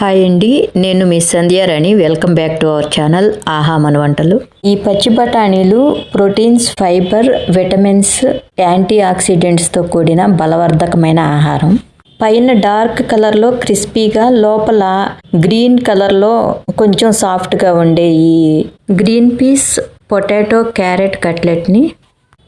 Hi అండి నేను మీ Sandhyarani welcome back to our channel ఆహా మన వంటలు. ఈ పచ్చి బఠానీలు ప్రోటీన్స్ ఫైబర్ విటమిన్స్ యాంటీ ఆక్సిడెంట్స్తో కూడిన బలవర్ధకమైన ఆహారం. పైన డార్క్ కలర్లో క్రిస్పీగా లోపల గ్రీన్ కలర్లో కొంచెం సాఫ్ట్గా ఉండే ఈ గ్రీన్ పీస్ పొటాటో క్యారెట్ కట్లెట్ని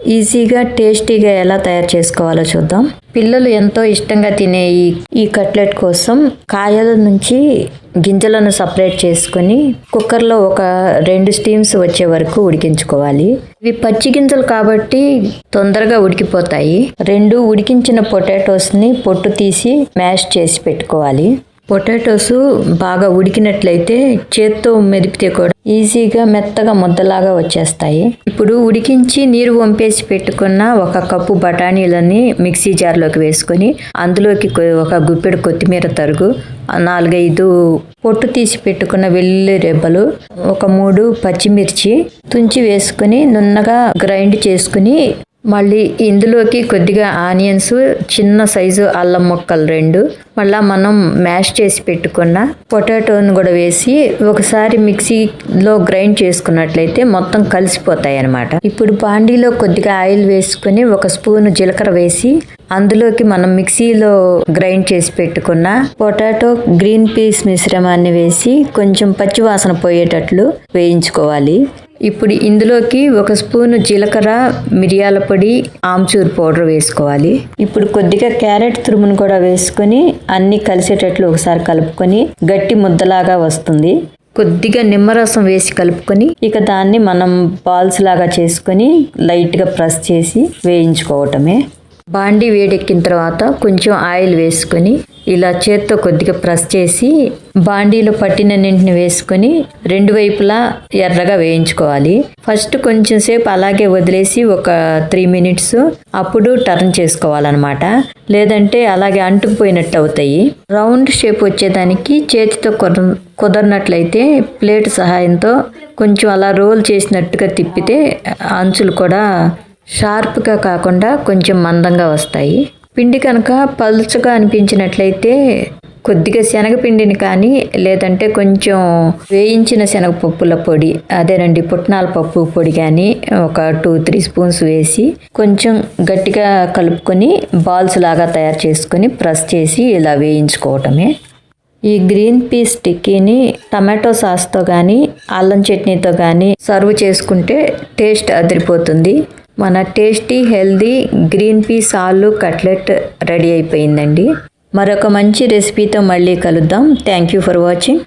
ఈజీగా టేస్టీగా ఎలా తయారు చేసుకోవాలో చూద్దాం. పిల్లలు ఎంతో ఇష్టంగా తినే ఈ ఈ కట్లెట్ కోసం కాయల నుంచి గింజలను సపరేట్ చేసుకొని కుక్కర్లో ఒక రెండు స్టీమ్స్ వచ్చే వరకు ఉడికించుకోవాలి. ఇవి పచ్చి గింజలు కాబట్టి తొందరగా ఉడికిపోతాయి. రెండు ఉడికించిన పొటాటోస్ని పొట్టు తీసి మ్యాష్ చేసి పెట్టుకోవాలి. పొటాటోస్ బాగా ఉడికినట్లయితే చేత్తో మెదిపితే కూడా ఈజీగా మెత్తగా ముద్దలాగా వచ్చేస్తాయి. ఇప్పుడు ఉడికించి నీరు వంపేసి పెట్టుకున్న ఒక కప్పు బఠానీలని మిక్సీ జార్లోకి వేసుకొని అందులోకి ఒక గుప్పెడు కొత్తిమీర తరుగు నాలుగైదు పొట్టు తీసి పెట్టుకున్న వెల్లుల్లి రెబ్బలు ఒక మూడు పచ్చిమిర్చి తుంచి వేసుకుని నున్నగా గ్రైండ్ చేసుకుని మళ్ళీ ఇందులోకి కొద్దిగా ఆనియన్స్ చిన్న సైజు అల్లం ముక్కలు రెండు. మళ్ళీ మనం మ్యాష్ చేసి పెట్టుకున్న పొటాటోని కూడా వేసి ఒకసారి మిక్సీలో గ్రైండ్ చేసుకున్నట్లయితే మొత్తం కలిసిపోతాయి అన్నమాట ఇప్పుడు బాండీలో కొద్దిగా ఆయిల్ వేసుకుని ఒక స్పూన్ జీలకర్ర వేసి అందులోకి మనం మిక్సీలో గ్రైండ్ చేసి పెట్టుకున్న పొటాటో గ్రీన్ పీస్ మిశ్రమాన్ని వేసి కొంచెం పచ్చివాసన పోయేటట్లు వేయించుకోవాలి. ఇప్పుడు ఇందులోకి ఒక స్పూన్ జీలకర్ర మిరియాల పొడి ఆమ్చూర్ పౌడర్ వేసుకోవాలి. ఇప్పుడు కొద్దిగా క్యారెట్ తురుమును కూడా వేసుకొని అన్ని కలిసేటట్లు ఒకసారి కలుపుకొని గట్టి ముద్దలాగా వస్తుంది. కొద్దిగా నిమ్మరసం వేసి కలుపుకొని ఇక దాన్ని మనం బాల్స్ లాగా చేసుకొని లైట్గా ప్రెస్ చేసి వేయించుకోవటమే. బాండి వేడెక్కిన తర్వాత కొంచెం ఆయిల్ వేసుకొని ఇలా చేత్తో కొద్దిగా ప్రెస్ చేసి బాండీలో పట్టినన్నింటిని వేసుకొని రెండు వైపులా ఎర్రగా వేయించుకోవాలి. ఫస్ట్ కొంచెం సేపు అలాగే వదిలేసి ఒక త్రీ మినిట్స్ అప్పుడు టర్న్ చేసుకోవాలన్నమాట. లేదంటే అలాగే అంటుకుపోయినట్టు అవుతాయి. రౌండ్ షేప్ వచ్చేదానికి చేతితో కుదర కుదరినట్లయితే ప్లేట్ సహాయంతో కొంచెం అలా రోల్ చేసినట్టుగా తిప్పితే అంచులు కూడా షార్ప్గా కాకుండా కొంచెం మందంగా వస్తాయి. పిండి కనుక పలుచగా అనిపించినట్లయితే కొద్దిగా శనగపిండిని కానీ లేదంటే కొంచెం వేయించిన శనగపప్పుల పొడి అదేనండి పుట్నాల పప్పు పొడి కానీ ఒక టూ త్రీ స్పూన్స్ వేసి కొంచెం గట్టిగా కలుపుకొని బాల్స్ లాగా తయారు చేసుకొని ప్రెస్ చేసి ఇలా వేయించుకోవటమే. ఈ గ్రీన్ పీస్ టిక్కీని టమాటో సాస్తో కానీ అల్లం చట్నీతో కానీ సర్వ్ చేసుకుంటే టేస్ట్ అదిరిపోతుంది. మన టేస్టీ హెల్దీ గ్రీన్ పీస్ ఆలు కట్లెట్ రెడీ అయిపోయిందండి. మరొక మంచి రెసిపీతో మళ్ళీ కలుద్దాం. Thank you for watching